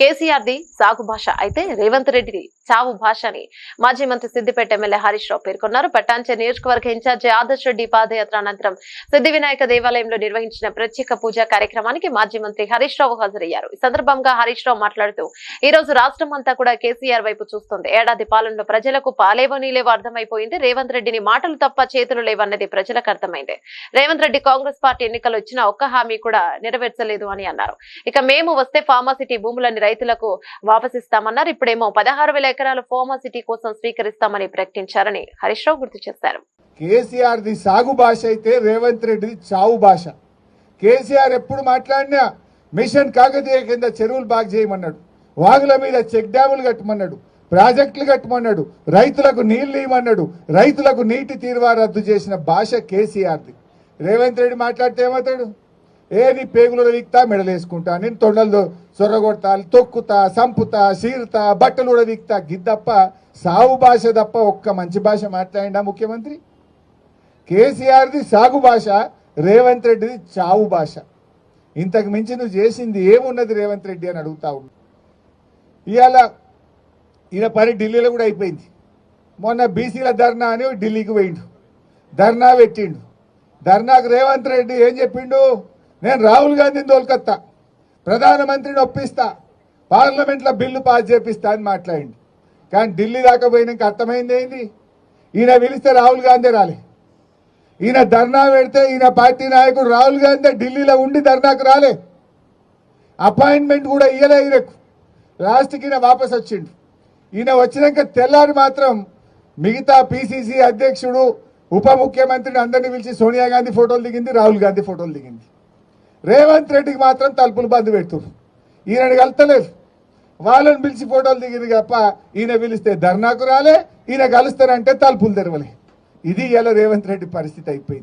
KCR the సాగు భాష అయితే రేవంత్ రెడ్డి చావు భాష అని మాజీ మంత్రి సిద్దిపేట ఎమ్మెల్యే హరీష్ రావు పేర్కొన్నారు. పట్టాంచే నియోజకవర్గ ఇన్ఛార్జి ఆదర్శ్ రెడ్డి పాదయాత్ర అనంతరం సిద్ధి వినాయక దేవాలయంలో నిర్వహించిన ప్రత్యేక పూజా కార్యక్రమానికి మాజీ మంత్రి హరీష్ రావు హాజరయ్యారు. ఈ సందర్భంగా హరీష్ రావు మాట్లాడుతూ ఈ రోజు రాష్ట్రం అంతా కూడా కేసీఆర్ వైపు చూస్తుంది. ఏడాది పాలనలో ప్రజలకు పాలేవో నీలేవో అర్థమైపోయింది. రేవంత్ రెడ్డిని మాటలు తప్ప చేతులు లేవన్నది ప్రజలకు అర్థమైంది. రేవంత్ రెడ్డి కాంగ్రెస్ పార్టీ ఎన్నికలు ఇచ్చిన ఒక్క హామీ కూడా నెరవేర్చలేదు అని అన్నారు. ఇక మేము వస్తే ఫార్మాసిటీ భూములని రైతులకు వాపసిస్తామన్నారు. ఇప్పుడేమో పదహారు వేల ఎకరాలు సిటీ కోసం స్వీకరిస్తామని ప్రకటించారని హరీష్ రావు గుర్తు చేశారు. కేసీఆర్ ది సాగు భాష అయితే రేవంత్ రెడ్డిది చావు భాష. కేసీఆర్ ఎప్పుడు మాట్లాడినా మిషన్ కాకతీయ కింద చెరువులు బాగు చేయమన్నాడు. వాగుల మీద చెక్ డ్యాములు కట్టమన్నాడు. ప్రాజెక్టులు కట్టమన్నాడు. రైతులకు నీళ్ళు ఇవ్వమన్నాడు. రైతులకు నీటి తీరువా రద్దు చేసిన భాష కేసీఆర్ది. రేవంత్ రెడ్డి మాట్లాడితే ఏమవుతాడు? ఏ నీ పేగులలో మెడలేసుకుంటా. నేను తొండలు సొర్రగొడతా తొక్కుతా సంపుతా సీరుతా బట్టలు కూడా విక్తా. గిద్దప్ప సాగు భాష తప్ప ఒక్క మంచి భాష మాట్లాడిండా ముఖ్యమంత్రి? కేసీఆర్ది సాగు భాష రేవంత్ రెడ్డిది చావు భాష. ఇంతకు మించి నువ్వు చేసింది ఏమున్నది రేవంత్ రెడ్డి అని అడుగుతా ఉన్నా. ఇవాళ ఈయన పని ఢిల్లీలో కూడా అయిపోయింది. మొన్న బీసీల ధర్నా అని ఢిల్లీకి పోయిండు. ధర్నా పెట్టిండు. ధర్నాకు రేవంత్ రెడ్డి ఏం చెప్పిండు? నేను రాహుల్ గాంధీని తోలుకొత్తా. ప్రధానమంత్రిని ఒప్పిస్తా. పార్లమెంట్లో బిల్లు పాస్ చేపిస్తా అని మాట్లాడింది. కానీ ఢిల్లీ దాకా పోయినాక అర్థమైంది ఏంది? ఈయన పిలిస్తే రాహుల్ గాంధీ రాలే. ఈయన ధర్నా పెడితే ఈయన పార్టీ నాయకుడు రాహుల్ గాంధీ ఢిల్లీలో ఉండి ధర్నాకు రాలే. అపాయింట్మెంట్ కూడా ఇయ్యలే ఈయనకు. లాస్ట్కి ఈయన వాపస్ వచ్చిండు. ఈయన వచ్చినాక తెల్లారి మాత్రం మిగతా పిసిసి అధ్యక్షుడు ఉప ముఖ్యమంత్రిని అందరినీ పిలిచి సోనియా గాంధీ ఫోటోలు దిగింది రాహుల్ గాంధీ ఫోటోలు దిగింది. రేవంత్ రెడ్డికి మాత్రం తలుపులు బంద్ పెడుతున్నారు ఈయన కలుతలేదు వాళ్ళని పిలిచి ఫోటోలు దిగింది తప్ప ఈయన పిలిస్తే ధర్నాకు రాలే ఈయన కలుస్తారంటే తలుపులు తెరవలే. ఇది ఇలా రేవంత్ రెడ్డి పరిస్థితి అయిపోయింది.